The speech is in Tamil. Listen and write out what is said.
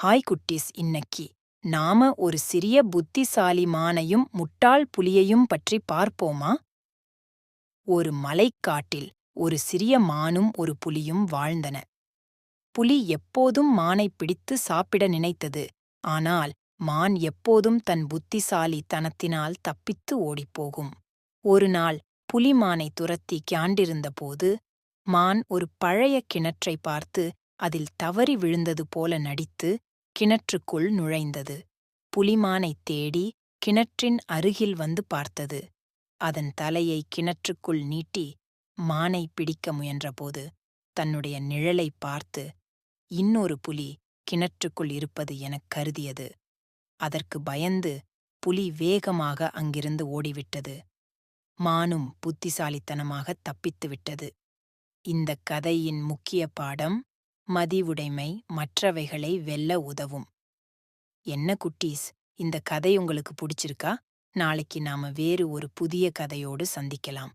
ஹாய் குட்டீஸ் இன்னைக்கு. நாம ஒரு சிறிய புத்திசாலி மானையும் முட்டாள் புலியையும் பற்றி பார்ப்போமா? ஒரு மலைக்காட்டில் ஒரு சிறிய மானும் ஒரு புலியும் வாழ்ந்தன. புலி எப்போதும் மானை பிடித்து சாப்பிட நினைத்தது. ஆனால் மான் எப்போதும் தன் புத்திசாலித்தனத்தினால் தப்பித்து ஓடிப்போகும். ஒரு நாள் புலி மானை துரத்தி கியாண்டிருந்தபோது மான் ஒரு பழைய கிணற்றை பார்த்து அதில் தவறி விழுந்தது போல நடித்து கிணற்றுக்குள் நுழைந்தது. புலிமானைத் தேடி கிணற்றின் அருகில் வந்து பார்த்தது. அதன் தலையை கிணற்றுக்குள் நீட்டி மானை பிடிக்க முயன்றபோது தன்னுடைய நிழலைப் பார்த்து இன்னொரு புலி கிணற்றுக்குள் இருப்பது எனக் கருதியது. அதற்கு பயந்து புலி வேகமாக அங்கிருந்து ஓடிவிட்டது. மானும் புத்திசாலித்தனமாக தப்பித்துவிட்டது. இந்தக் கதையின் முக்கிய பாடம் மதிவுடைமை மற்றவைகளை வெல்ல உதவும். என்ன குட்டீஸ் இந்த கதை உங்களுக்கு பிடிச்சிருக்கா? நாளைக்கு நாம வேறு ஒரு புதிய கதையோடு சந்திக்கலாம்.